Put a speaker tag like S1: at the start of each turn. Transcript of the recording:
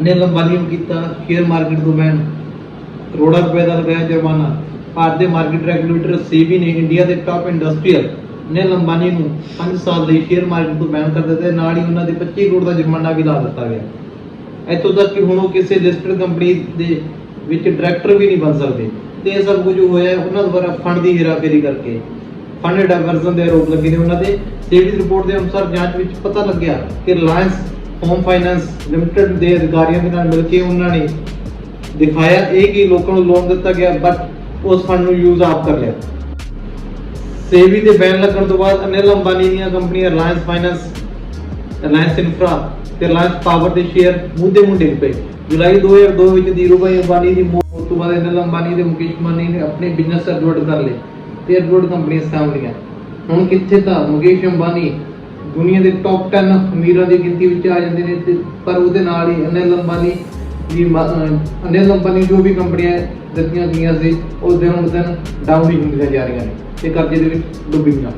S1: ਅਨਿਲ ਅੰਬਾਨੀ ਕੀਤਾ, share market ਤੋਂ ਕਰੋੜਾਂ ਰੁਪਏ ਦਾ ਲਗਾਇਆ ਜੁਰਮਾਨਾ। ਭਾਰਤ ਦੇ ਮਾਰਕੀਟ ਰੈਗੂਲੇਟਰ ਸੇਬੀ ਨੇ ਇੰਡੀਆ ਦੇ ਟਾਪ ਇੰਡਸਟਰੀਅਲ ਅਨਿਲ ਅੰਬਾਨੀ ਨੂੰ 5 ਸਾਲ ਲਈ ਸ਼ੇਅਰ ਮਾਰਕੀਟ ਤੋਂ ਬੈਨ ਕਰ ਦਿੱਤਾ। ਨਾਲ ਹੀ ਉਹਨਾਂ ਦੇ 25 ਕਰੋੜ ਦਾ ਜੁਰਮਾਨਾ ਵੀ ਲਾ ਦਿੱਤਾ ਗਿਆ। ਇੱਥੋਂ ਤੱਕ ਕਿ ਹੁਣ ਉਹ ਕਿਸੇ ਲਿਸਟਡ ਕੰਪਨੀ ਦੇ ਵਿੱਚ ਡਾਇਰੈਕਟਰ ਵੀ ਨਹੀਂ ਬਣ ਸਕਦੇ। ਤੇ ਇਹ ਸਭ ਕੁਝ ਹੋਇਆ ਉਹਨਾਂ ਦੁਆਰਾ ਫੰਡ ਦੀ ਹੇਰਾਫੇਰੀ ਕਰਕੇ। ਫੰਡ ਡਾਇਵਰਜ਼ਨ ਦੇ ਆਰੋਪ ਲੱਗੇ ਨੇ ਉਹਨਾਂ ਦੇ। ਸੇਬੀ ਰਿਪੋਰਟ ਦੇ ਅਨੁਸਾਰ ਜਾਂਚ ਵਿੱਚ ਪਤਾ ਲੱਗਿਆ ਕਿ ਰਿਲਾਇੰਸ ਹੋਮ ਫਾਈਨਾਂਸ ਲਿਮਟਿਡ ਦੇ ਅਧਿਕਾਰੀਆਂ ਦੇ ਨਾਲ ਮਿਲ ਕੇ ਉਹਨਾਂ ਨੇ ਦਿਖਾਇਆ ਇਹ ਕਿ ਲੋਕਾਂ ਨੂੰ ਲੋਨ ਦਿੱਤਾ ਗਿਆ ਬਟ ਉਸ ਫੰਡ ਨੂੰ ਯੂਜ਼ ਆਪ ਕਰ ਲਿਆ। ਸੇਬੀ ਦੇ ਬੈਨ ਲੱਗਣ ਤੋਂ ਬਾਅਦ ਅਨਿਲ ਅੰਬਾਨੀ ਦੀਆਂ ਕੰਪਨੀਆਂ ਰਿਲਾਇੰਸ ਫਾਈਨਾਂਸ ਰਿਲਾਇੰਸ ਇਨਫਰਾ ਤੇ ਰਿਲਾਇੰਸ ਪਾਵਰ ਦੇ ਸ਼ੇਅਰ ਮੁੱਦੇ ਮੁੰਡੇ ਪਏ। ਜੁਲਾਈ 2002 ਵਿੱਚ ਧੀਰੂਭਾਈ ਅੰਬਾਨੀ ਦੀ ਮੌਤ ਤੋਂ ਬਾਅਦ ਅਨਿਲ ਅੰਬਾਨੀ ਤੇ ਮੁਕੇਸ਼ ਅੰਬਾਨੀ ਨੇ ਆਪਣੇ ਬਿਜ਼ਨਸ ਅਡਵਰਟ ਕਰ ਲਏ ਤੇ ਅਡਵਰਟ ਕੰਪਨੀਆਂ ਸਾਂਭ ਲਈਆਂ। ਹੁਣ ਕਿੱਥੇ ਤਾਂ ਮੁਕੇਸ਼ ਅੰਬਾਨੀ ਦੁਨੀਆ ਦੇ ਟੌਪ 10 ਅਮੀਰਾਂ ਦੀ ਗਿਣਤੀ ਵਿੱਚ ਆ ਜਾਂਦੇ ਨੇ ਤੇ ਪਰ ਉਹਦੇ ਨਾਲ ਹੀ ਅਨਿਲ ਅੰਬਾਨੀ ਦੀ ਅਨਿਲ ਅੰਬਾਨੀ ਜੋ ਵੀ ਕੰਪਨੀਆਂ ਦਿੱਤੀਆਂ ਗਈਆਂ ਸੀ, ਉਹ ਦਿਨ ਉਹ ਦਿਨ ਡਾਊਨ ਹੀ ਹੁੰਦੀਆਂ ਜਾ ਰਹੀਆਂ ਨੇ ਤੇ ਕਰਜ਼ੇ ਦੇ ਵਿੱਚ ਡੁੱਬੀਆਂ